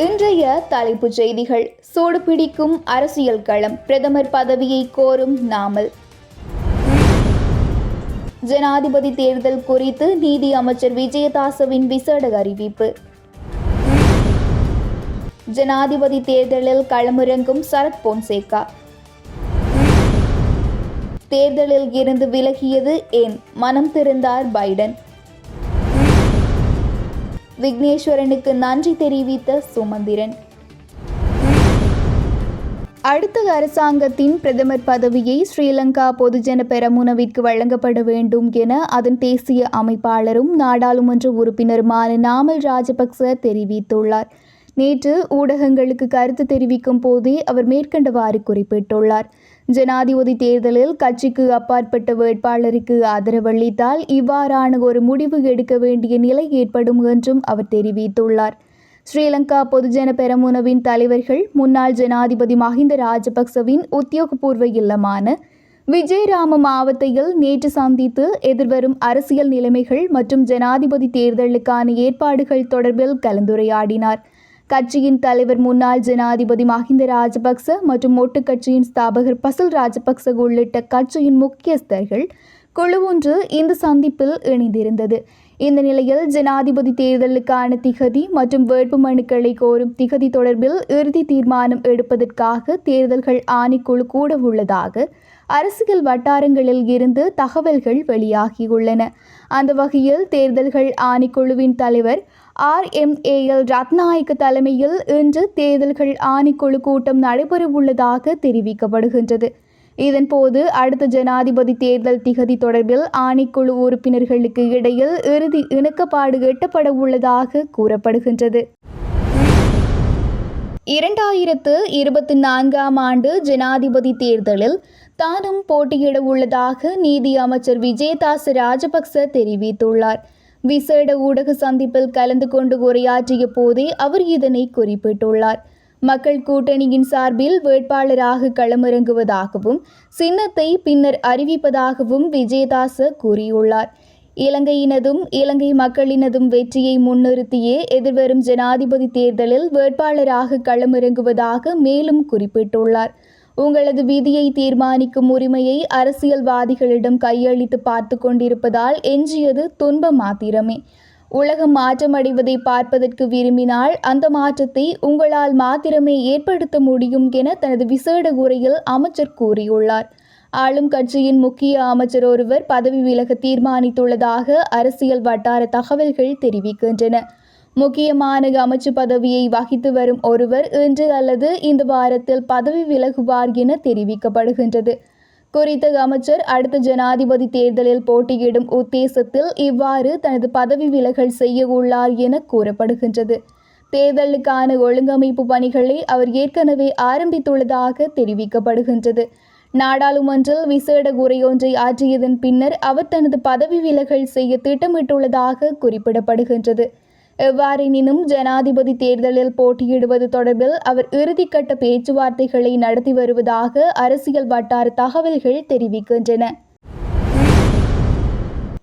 இன்றைய தலைப்புச் செய்திகள். சூடுபிடிக்கும் அரசியல் களம். பிரதமர் பதவியை கோரும் நாமல். ஜனாதிபதி தேர்தல் குறித்து நீதி அமைச்சர் விஜயதாசவின் விசேட அறிவிப்பு. ஜனாதிபதி தேர்தலில் களமிறங்கும் சரத் பொன்சேகா. தேர்தலில் இருந்து விலகியது ஏன்? மனம் திறந்தார் பைடன். விக்னேஸ்வரனுக்கு நன்றி தெரிவித்த சுமந்திரன். அடுத்த அரசாங்கத்தின் பிரதமர் பதவியை ஸ்ரீலங்கா பொதுஜன பெரமுனவிற்கு வழங்கப்பட வேண்டும் என அதன் தேசிய அமைப்பாளரும் நாடாளுமன்ற உறுப்பினருமான நாமல் ராஜபக்ச தெரிவித்துள்ளார். நேற்று ஊடகங்களுக்கு கருத்து தெரிவிக்கும் போதே அவர் மேற்கண்டவாறு குறிப்பிட்டுள்ளார். ஜனாதிபதி தேர்தலில் கட்சிக்கு அப்பாற்பட்ட வேட்பாளருக்கு ஆதரவளித்தால் இவ்வாறான ஒரு முடிவு எடுக்க வேண்டிய நிலை ஏற்படும் என்றும் அவர் தெரிவித்துள்ளார். ஸ்ரீலங்கா பொதுஜன பெரமுனவின் தலைவர்கள் முன்னாள் ஜனாதிபதி மஹிந்த ராஜபக்சவின் உத்தியோகபூர்வ இல்லமான விஜயராம மாவட்டத்தில் நேற்று சந்தித்து எதிர்வரும் அரசியல் நிலைமைகள் மற்றும் ஜனாதிபதி தேர்தலுக்கான ஏற்பாடுகள் தொடர்பில் கலந்துரையாடினார். கட்சியின் தலைவர் முன்னாள் ஜனாதிபதி மஹிந்த ராஜபக்ச மற்றும் மொட்டு கட்சியின் ஸ்தாபகர் பசல் ராஜபக்ச உள்ளிட்ட கட்சியின் முக்கியஸ்தர்கள் குழு ஒன்று இந்த சந்திப்பில் இணைந்திருந்தது. இந்த நிலையில் ஜனாதிபதி தேர்தலுக்கான திகதி மற்றும் வேட்பு மனுக்களை கோரும் திகதி தொடர்பில் இறுதி தீர்மானம் எடுப்பதற்காக தேர்தல்கள் ஆணைக்குழு கூட உள்ளதாக அரசியல் வட்டாரங்களில் இருந்து தகவல்கள் வெளியாகியுள்ளன. அந்த வகையில் தேர்தல்கள் ஆணைக்குழுவின் தலைவர் ஆர் எம் ரத்நாயக்க தலைமையில் இன்று தேர்தல்கள் ஆணைக்குழு கூட்டம் நடைபெறவுள்ளதாக தெரிவிக்கப்படுகின்றது. இதன்போது அடுத்த ஜனாதிபதி தேர்தல் திகதி தொடர்பில் ஆணைக்குழு உறுப்பினர்களுக்கு இடையில் இறுதி இணக்கப்பாடு எட்டப்பட உள்ளதாக கூறப்படுகின்றது. இரண்டாயிரத்து இருபத்தி நான்காம் ஆண்டு ஜனாதிபதி தேர்தலில் தானும் போட்டியிட உள்ளதாக நீதி அமைச்சர் விஜயதாஸ் ராஜபக்ச தெரிவித்துள்ளார். விசேட ஊடக சந்திப்பில் கலந்து கொண்டு உரையாற்றிய போதே அவர் இதனை குறிப்பிட்டுள்ளார். மக்கள் கூட்டணியின் சார்பில் வேட்பாளராக களமிறங்குவதாகவும் சின்னத்தை பின்னர் அறிவிப்பதாகவும் விஜயதாச கூறியுள்ளார். இலங்கையினதும் இலங்கை மக்களினதும் வெற்றியை முன்னிறுத்தியே எதிர்வரும் ஜனாதிபதி தேர்தலில் வேட்பாளராக களமிறங்குவதாக மேலும் குறிப்பிட்டுள்ளார். உங்களது விதியை தீர்மானிக்கும் உரிமையை அரசியல்வாதிகளிடம் கையளித்து பார்த்து கொண்டிருப்பதால் எஞ்சியது துன்பம் மாத்திரமே. உலகம் மாற்றமடைவதை பார்ப்பதற்கு விரும்பினால் அந்த மாற்றத்தை உங்களால் மாத்திரமே ஏற்படுத்த முடியும் என தனது விசேட உரையில் அமைச்சர் கூறியுள்ளார். ஆளும் கட்சியின் முக்கிய அமைச்சர் ஒருவர் பதவி விலக தீர்மானித்துள்ளதாக அரசியல் வட்டார தகவல்கள் தெரிவிக்கின்றன. முக்கியமான அமைச்சு பதவியை வகித்து வரும் ஒருவர் இன்று அல்லது இந்த வாரத்தில் பதவி விலகுவார் என தெரிவிக்கப்படுகின்றது. குறித்த அமைச்சர் அடுத்த ஜனாதிபதி தேர்தலில் போட்டியிடும் உத்தேசத்தில் இவ்வாறு தனது பதவி விலகல் செய்ய உள்ளார் என கூறப்படுகின்றது. தேர்தலுக்கான ஒழுங்கமைப்பு பணிகளை அவர் ஏற்கனவே ஆரம்பித்துள்ளதாக தெரிவிக்கப்படுகின்றது. நாடாளுமன்றில் விசேட உரையொன்றை ஆற்றியதன் பின்னர் அவர் தனது பதவி விலகல் செய்ய திட்டமிட்டுள்ளதாக குறிப்பிடப்படுகின்றது. எவ்வாறெனினும் ஜனாதிபதி தேர்தலில் போட்டியிடுவது தொடர்பில் அவர் இறுதிக்கட்ட பேச்சுவார்த்தைகளை நடத்தி வருவதாக அரசியல் வட்டார தகவல்கள் தெரிவிக்கின்றன.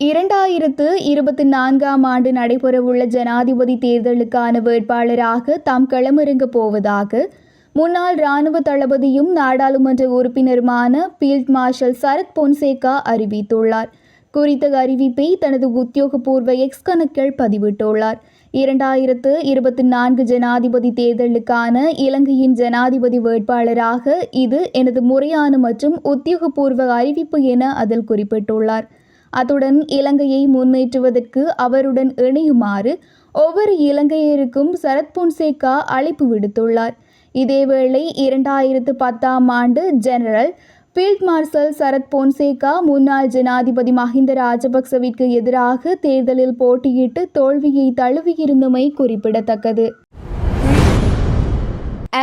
இரண்டாயிரத்து இருபத்தி நான்காம் ஆண்டு நடைபெறவுள்ள ஜனாதிபதி தேர்தலுக்கான வேட்பாளராக தாம் களமிறங்கப் போவதாக முன்னாள் இராணுவ தளபதியும் நாடாளுமன்ற உறுப்பினருமான ஃபீல்ட் மார்ஷல் சரத் பொன்சேகா அறிவித்துள்ளார். குறித்த அறிவிப்பை தனது உத்தியோகபூர்வ எக்ஸ் கணக்கில் பதிவிட்டுள்ளார். இரண்டாயிரத்து இருபத்தி நான்கு ஜனாதிபதி தேர்தலுக்கான இலங்கையின் ஜனாதிபதி வேட்பாளராக இது எனது முறையான மற்றும் உத்தியோகபூர்வ அறிவிப்பு என அதில் குறிப்பிட்டுள்ளார். அத்துடன் இலங்கையை முன்னேற்றுவதற்கு அவருடன் இணையுமாறு ஒவ்வொரு இலங்கையருக்கும் சரத் பொன்சேகா அழைப்பு விடுத்துள்ளார். இதேவேளை இரண்டாயிரத்து பத்தாம் ஆண்டு general field marshal Sarath Fonseka முன்னாள் ஜனாதிபதி மஹிந்த ராஜபக்சவிற்கு எதிராக தேர்தலில் போட்டியிட்டு தோல்வியை தழுவியிருந்தமை குறிப்பிடத்தக்கது.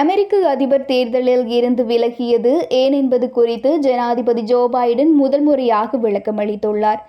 அமெரிக்க அதிபர் தேர்தலில் இருந்து விலகியது ஏன் என்பது குறித்து ஜனாதிபதி ஜோ பைடன் முதல் முறையாக விளக்கமளித்துள்ளார்.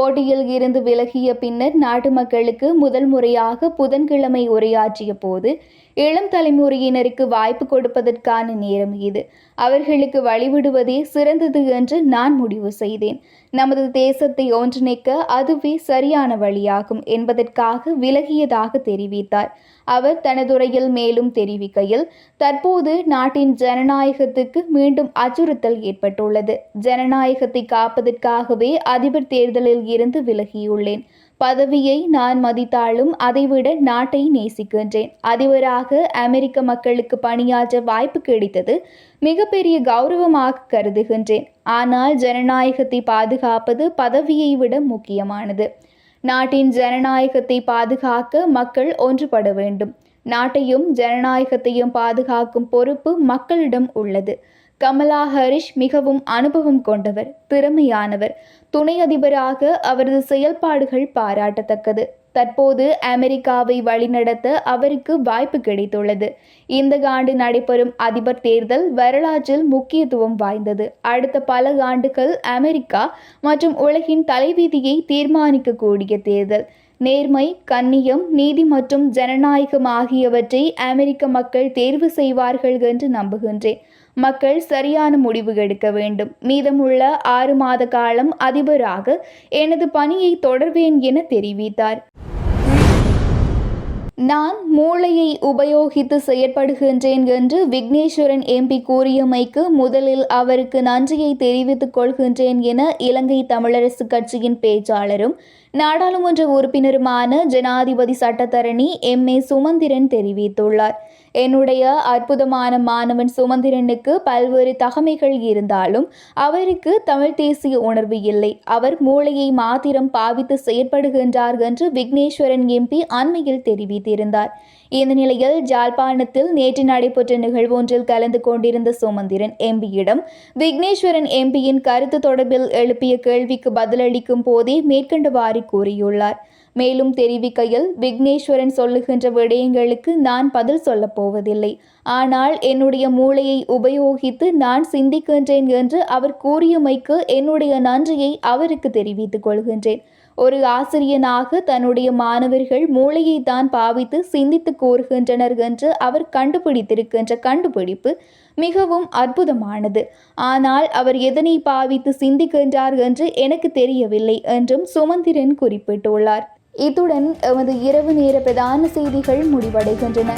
போட்டியில் இருந்து விலகிய பின்னர் நாட்டு மக்களுக்கு முதல் முறையாக புதன்கிழமை உரையாற்றிய போது இளம் தலைமுறையினருக்கு வாய்ப்பு கொடுப்பதற்கான நேரம் இது. அவர்களுக்கு வழிவிடுவதே சிறந்தது என்று நான் முடிவு செய்தேன். நமது தேசத்தை ஒன்றிணைக்க அதுவே சரியான வழியாகும் என்பதற்காக விலகியதாக தெரிவித்தார். அவர் தனதுரையில் மேலும் தெரிவிக்கையில் தற்போது நாட்டின் ஜனநாயகத்துக்கு மீண்டும் அச்சுறுத்தல் ஏற்பட்டுள்ளது. ஜனநாயகத்தை காப்பதற்காகவே அதிபர் தேர்தலில் இருந்து விலகியுள்ளேன். பதவியை நான் மதித்தாலும் அதைவிட நாட்டை நேசிக்கின்றேன். அதிபராக அமெரிக்க மக்களுக்கு பணியாற்ற வாய்ப்பு கிடைத்தது மிகப்பெரிய கௌரவமாக கருதுகின்றேன். ஆனால் ஜனநாயகத்தை பாதுகாப்பது பதவியை விட முக்கியமானது. நாட்டின் ஜனநாயகத்தை பாதுகாக்க மக்கள் ஒன்றுபட வேண்டும். நாட்டையும் ஜனநாயகத்தையும் பாதுகாக்கும் பொறுப்பு மக்களிடம் உள்ளது. கமலா ஹரிஷ் மிகவும் அனுபவம் கொண்டவர் திறமையானவர். துணை அதிபராக அவரது செயல்பாடுகள் பாராட்டத்தக்கது. தற்போது அமெரிக்காவை வழிநடத்த அவருக்கு வாய்ப்பு கிடைத்துள்ளது. இந்த ஆண்டு நடைபெறும் அதிபர் தேர்தல் வரலாற்றில் முக்கியத்துவம் வாய்ந்தது. அடுத்த பல ஆண்டுகள் அமெரிக்கா மற்றும் உலகின் தலைவீதியை தீர்மானிக்கக்கூடிய தேர்தல். நேர்மை கண்ணியம் நீதி மற்றும் ஜனநாயகம் ஆகியவற்றை அமெரிக்க மக்கள் தேர்வு செய்வார்கள் என்று நம்புகின்றேன். மக்கள் சரியான முடிவு எடுக்க வேண்டும். மீதமுள்ள ஆறு மாத காலம் அதிபராக எனது பணியை தொடர்வேன் என தெரிவித்தார். நான் மூளையை உபயோகித்து செயற்படுகின்றேன் என்று விக்னேஸ்வரன் எம்பி கூறியமைக்கு முதலில் அவருக்கு நன்றியை தெரிவித்துக் கொள்கின்றேன் என இலங்கை தமிழரசு கட்சியின் பேச்சாளரும் நாடாளுமன்ற உறுப்பினருமான ஜனாதிபதி சட்டத்தரணி எம். ஏ. சுமந்திரன் தெரிவித்துள்ளார். என்னுடைய அற்புதமான மாணவன் சுமந்திரனுக்கு பல்வேறு தகமைகள் இருந்தாலும் அவருக்கு தமிழ் தேசிய உணர்வு இல்லை. அவர் மூளையை மாத்திரம் பாவித்து செயற்படுகின்றார் என்று விக்னேஸ்வரன் எம்பி அண்மையில் தெரிவித்திருந்தார். இந்த நிலையில் ஜாழ்ப்பாணத்தில் நேற்று நடைபெற்ற நிகழ்வொன்றில் கலந்து கொண்டிருந்த சுமந்திரன் எம்பியிடம் விக்னேஸ்வரன் எம்பியின் கருத்து தொடர்பில் எழுப்பிய கேள்விக்கு பதிலளிக்கும் போதே மேற்கண்டவாறு கூறியுள்ளார். மேலும் தெரிவிக்கையில் விக்னேஸ்வரன் சொல்லுகின்ற விடயங்களுக்கு நான் பதில் சொல்லப் போவதில்லை. ஆனால் என்னுடைய மூளையை உபயோகித்து நான் சிந்திக்கின்றேன் என்று அவர் கூறியமைக்கு என்னுடைய நன்றியை அவருக்கு தெரிவித்துக் கொள்கின்றேன். ஒரு ஆசிரியனாக தன்னுடைய மாணவர்கள் மூளையை தான் பாவித்து சிந்தித்து கூறுகின்றனர் என்று அவர் கண்டுபிடித்திருக்கின்ற கண்டுபிடிப்பு மிகவும் அற்புதமானது. ஆனால் அவர் எதனை பாவித்து சிந்திக்கின்றார் என்று எனக்கு தெரியவில்லை என்றும் சுமந்திரன் குறிப்பிட்டுள்ளார். இத்துடன் எமது இரவு நேர பிரதான செய்திகள் முடிவடைகின்றன.